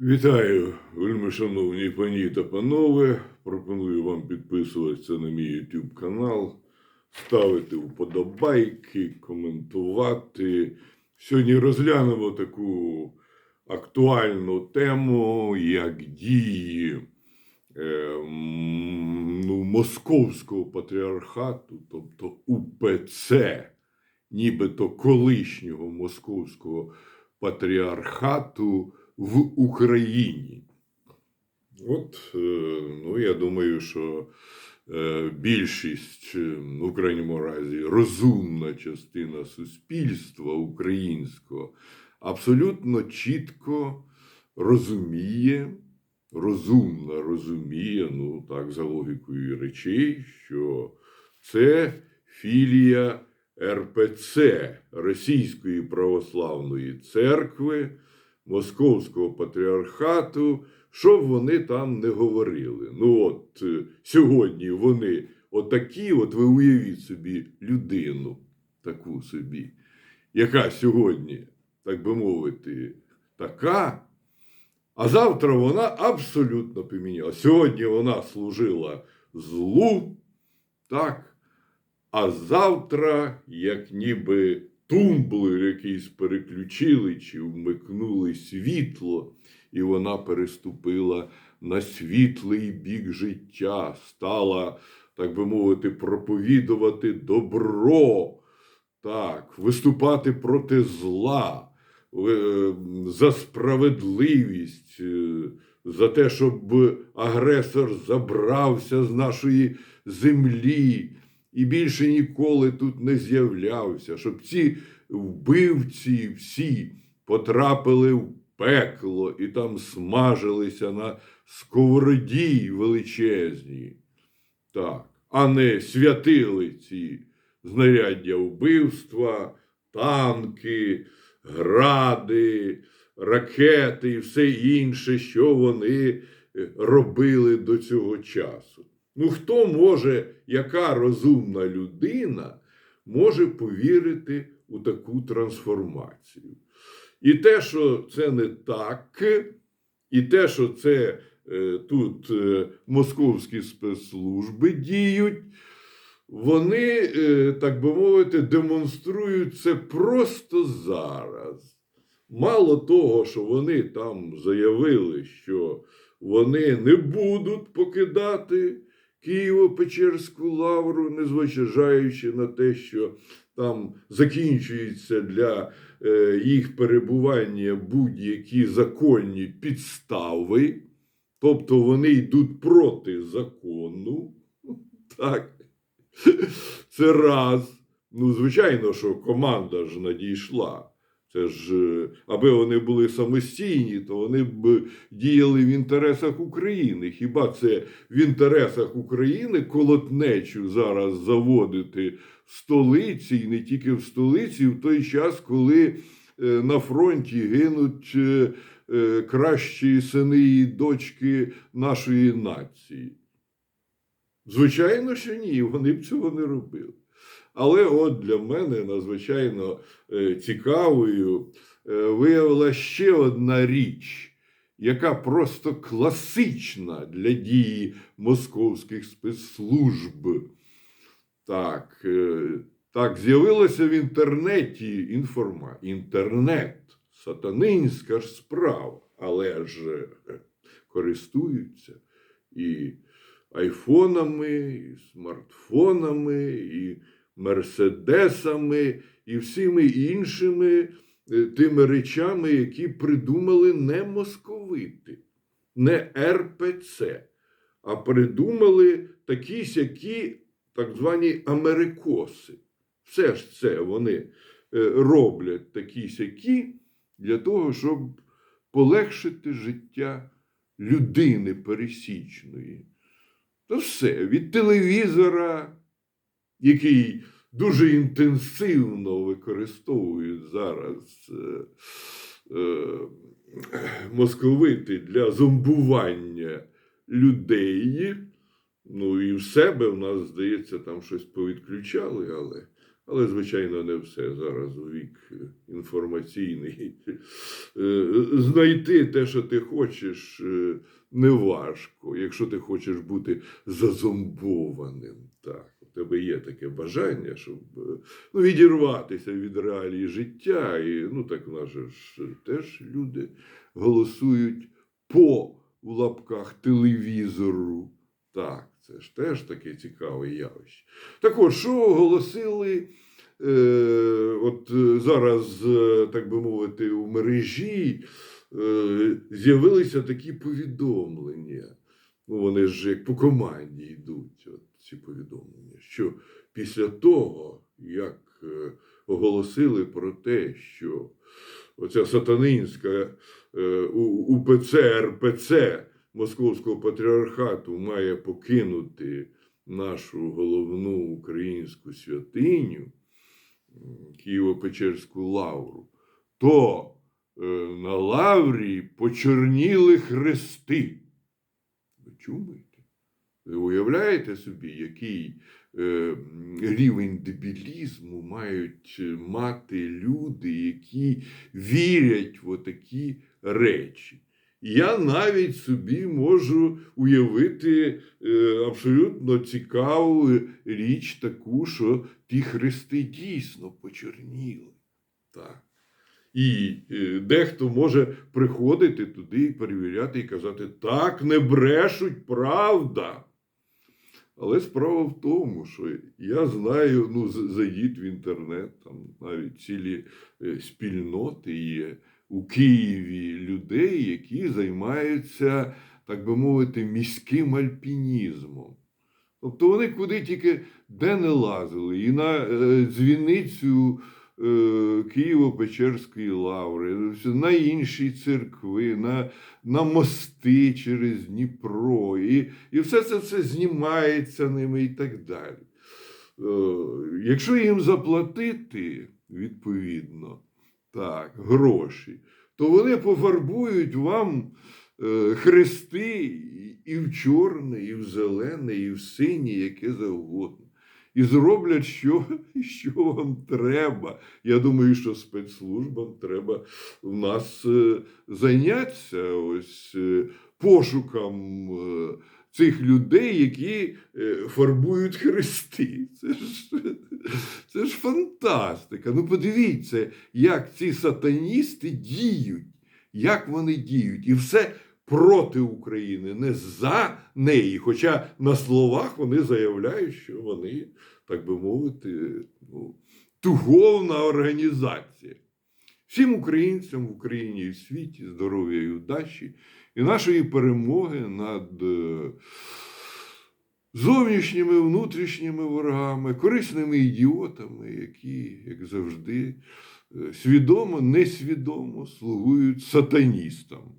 Вітаю, вельми шановні пані та панове. Пропоную вам підписуватися на мій YouTube канал, ставити вподобайки, коментувати. Сьогодні розглянемо таку актуальну тему, як дії е, ну, московського патріархату, тобто УПЦ, нібито колишнього московського патріархату в Україні. От, е, ну, я думаю, що е, більшість, е, в крайньому разі, розумна частина суспільства українського абсолютно чітко розуміє, розумно розуміє, ну так, за логікою речей, що це філія РПЦ Російської православної церкви. Московського патріархату, що б вони там не говорили. Ну от е, сьогодні вони отакі, от ви уявіть собі людину, таку собі, яка сьогодні, так би мовити, така, а завтра вона абсолютно поміняла. Сьогодні вона служила злу, так, а завтра, як ніби тумблер якийсь переключили чи вмикнули світло, і вона переступила на світлий бік життя, стала, так би мовити, проповідувати добро, так, виступати проти зла, е, за справедливість, е, за те, щоб агресор забрався з нашої землі і більше ніколи тут не з'являвся, щоб ці вбивці всі потрапили в пекло і там смажилися на сковороді величезній. Так, а не святили ці знаряддя вбивства, танки, гради, ракети і все інше, що вони е, робили до цього часу. Ну, хто може, яка розумна людина може повірити у таку трансформацію? І те, що це не так, і те, що це е, тут е, московські спецслужби діють, вони, е, так би мовити, демонструють це просто зараз. Мало того, що вони там заявили, що вони не будуть покидати Києво-Печерську лавру, незважаючи на те, що там закінчуються для е, їх перебування будь-які законні підстави, тобто вони йдуть проти закону. Так. Це раз. Ну, звичайно, що команда ж надійшла. Це ж, е, аби вони були самостійні, то вони б діяли в інтересах України. Хіба це в інтересах України колотнечу зараз заводити в столиці, і не тільки в столиці, в той час, коли е, на фронті гинуть е, кращі сини і дочки нашої нації? Звичайно, що ні, вони б цього не робили. Але от для мене надзвичайно е, цікавою е, виявила ще одна річ, яка просто класична для дії московських спецслужб. Так, е, так з'явилася в інтернеті інформація. Інтернет, сатанинська ж справа, але ж користуються і айфонами, і смартфонами, і мерседесами, і всіми іншими е, тими речами, які придумали не московити, не РПЦ, а придумали такі сякі так звані америкоси. Все ж це вони е, роблять такі сякі для того, щоб полегшити життя людини пересічної. То все від телевізора, який дуже інтенсивно використовують зараз е, е, московити для зомбування людей. Ну і в себе в нас, здається, там щось повідключали, але Але, звичайно, не все. Зараз у вік інформаційний. Е, Знайти те, що ти хочеш, е, не важко, якщо ти хочеш бути зазомбованим. Так, тебе є таке бажання, щоб е, ну, відірватися від реалій життя. І ну так в нас же теж люди голосують по в лапках телевізору. Так, це ж теж таке цікаве явище. Так от, що оголосили е, от е, зараз, е, так би мовити, у мережі е, з'явилися такі повідомлення. Ну, вони ж як по команді йдуть, от ці повідомлення, що після того, як е, оголосили про те, що оця сатанинська е, УПЦ РПЦ Московського патріархату має покинути нашу головну українську святиню Києво-Печерську лавру, то е, на лаврі почорніли хрести. Ви чумаєте? Ви уявляєте собі, який е, рівень дебілізму мають е, мати люди, які вірять в отакі речі? Я навіть собі можу уявити е, абсолютно цікаву річ таку, що ті хрести дійсно почорніли. Так. І е, дехто може приходити туди і перевіряти і казати, так, не брешуть, правда. Але справа в тому, що я знаю, ну, зайдіть в інтернет, там навіть цілі е, спільноти є у Києві людей, які займаються, так би мовити, міським альпінізмом. Тобто вони куди тільки де не лазили, і на е, дзвіницю Києво-Печерської лаври, на інші церкви, на, на мости через Дніпро, і, і все це все знімається ними і так далі. Е, якщо їм заплатити відповідно так, гроші, то вони пофарбують вам е, хрести і в чорне, і в зелене, і в синє, яке завгодно. І зроблять, що, що вам треба. Я думаю, що спецслужбам треба в нас е, зайнятися ось е, пошуком е, цих людей, які фарбують хрести. Це ж, це ж фантастика. Ну подивіться, як ці сатаністи діють, як вони діють. І все проти України, не за неї. Хоча на словах вони заявляють, що вони, так би мовити, ну, духовна організація. Всім українцям в Україні і в світі здоров'я і удачі і нашої перемоги над е, зовнішніми внутрішніми ворогами, корисними ідіотами, які, як завжди, е, свідомо, несвідомо слугують сатаністам.